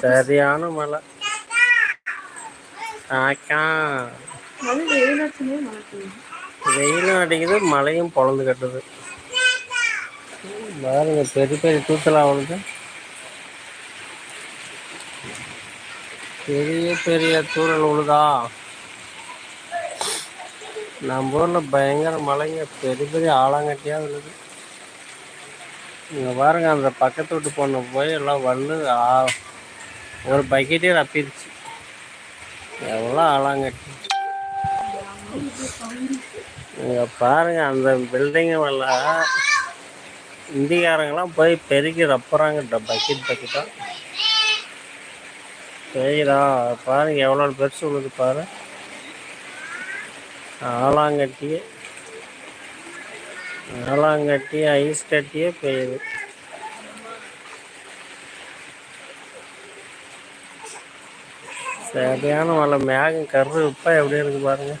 சரியான மழை. ஆக்கா வெயிலும் அடிக்குது மழையும் பொழந்து கட்டுது. பாருங்க பெரிய பெரிய தூத்தலா வருது. பெரிய பெரிய தூரல் உழுதா. நம்ம ஊர்ல பயங்கர மழைங்க பெரிய பெரிய ஆலாங்கட்டியா விழுது. இங்க பாருங்க அந்த பக்கத்து வீட்டு பொண்ணு போய் எல்லாம் வல்லு ஆ- ஒரு பக்கெட்டே ரப்பிருச்சு எவ்வளோ ஆலாங்கட்டி இங்கே பாருங்க அந்த பில்டிங் மேல போய் பெருக்கி ரப்புறாங்கட்ட பக்கெட் பக்கெட்டாக பெரியதா பாருங்க எவ்வளோ பெருசு உள்ளது பாரு. ஆலாங்கட்டியே ஆலாங்கட்டி ஐஸ் கட்டியே பெய்யுது சரியான மழை மேகம் கரு இப்போ எப்படி இருக்கு பாருங்க.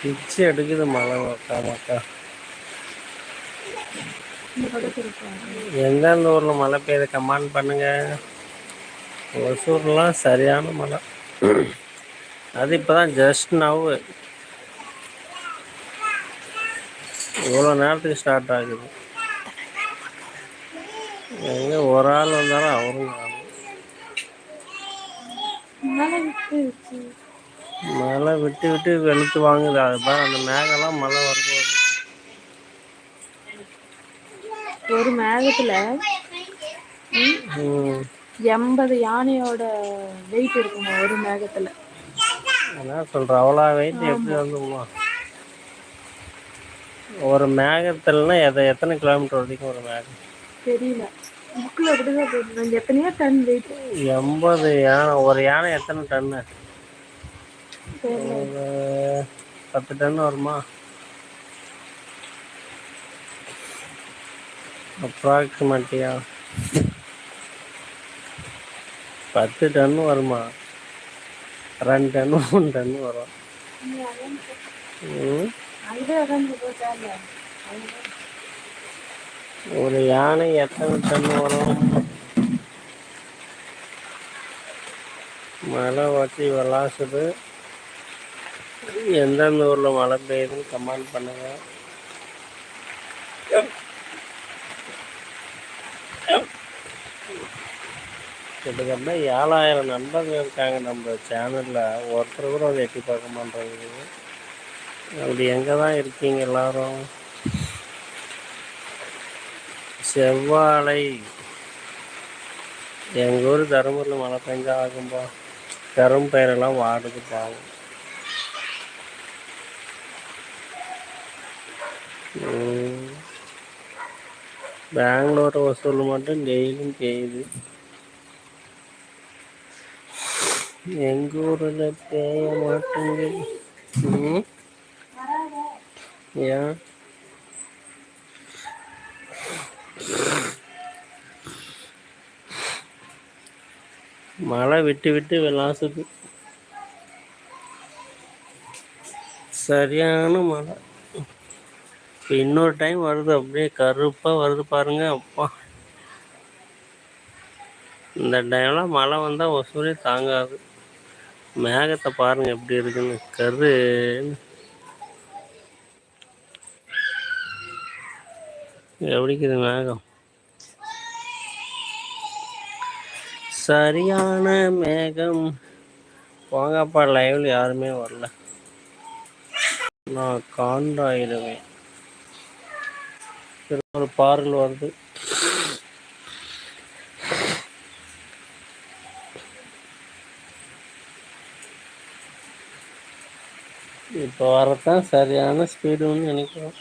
பிச்சு எடுக்குது மழை மக்கா மக்கா. எந்தெந்த ஊரில் மழை பெய்யுது கமெண்ட் பண்ணுங்க. ஒசூர்லாம் சரியான மழை. அது இப்போ தான் ஜஸ்ட் நவ் இவ்வளோ நேரத்துக்கு ஸ்டார்ட் ஆகுது. எங்கே ஒரு ஆள் வந்தாலும் அவரும் மழை விட்டு விட்டு வெளுத்து வாங்குது. அது பாரு அந்த மேகம்லாம் மழை வரும்போது ஒரு மேகத்துல எண்பது யானையோட வெயிட் இருக்குங்க ஒரு மேகத்துல? என்ன சொல்ற? அவ்வளோ வெயிட் எப்படி வந்துமா ஒரு மேகத்துலனா எதை எத்தனை கிலோமீட்டர் வரைக்கும் ஒரு மேகம்? தெரியல. புக்கில் அப்படிதான் போட்டுருந்தாங்க எத்தனையோ டன் வெயிட் எண்பது யானை ஒரு யானை எத்தனை டன்னு ஒரு பத்து டன் வருமா? அப்ராக்சிமேட்டியா பத்து டன் வருமா? ரெண்டு டன் மூணு டன் வரும். ம். ஒரு யானை எத்தனை டன் வரும்? மழை வச்சு விளாசுது. எந்தெந்த ஊரில் மழை பெய்யுதுன்னு கமெண்ட் பண்ணுங்க. கிட்டத்தட்ட ஏழாயிரம் நண்பர்கள் இருக்காங்க நம்ம சேனலில் ஒருத்தர் கூட அதை எட்டி பார்க்க மாட்டேங்குது. அப்படி எங்கே தான் இருக்கீங்க எல்லாரும்? செவ்வாழை. எங்கள் ஊர் தருமபுரியில் மழை பெஞ்சா ஆகும்பா. கரும் பயிரெல்லாம் வாடுது பாவம். பெங்களூர் வசூல் மட்டும் டெய்லியும் பெய்யுது. எங்கள் ஊரில் பெய்ய மாட்டேங்குது. ஏன்? மழை விட்டு விட்டு விளாசுது. சரியான மழை. இப்போ இன்னொரு டைம் வருது. அப்படியே கருப்பாக வருது பாருங்க. அப்பா. இந்த டைம்லாம் மழை வந்தால் ஒசூரே தாங்காது. மேகத்தை பாருங்க எப்படி இருக்குன்னு. கரு. எப்படிக்குது மேகம்? சரியான மேகம். வாங்கப்பா லைவ்ல யாருமே வரல. நான் காண்டாயிடுவேன் ஒரு பாடல் வருது. இப்போ வரத்தான் சரியான ஸ்பீடுன்னு நினைக்கிறோம்.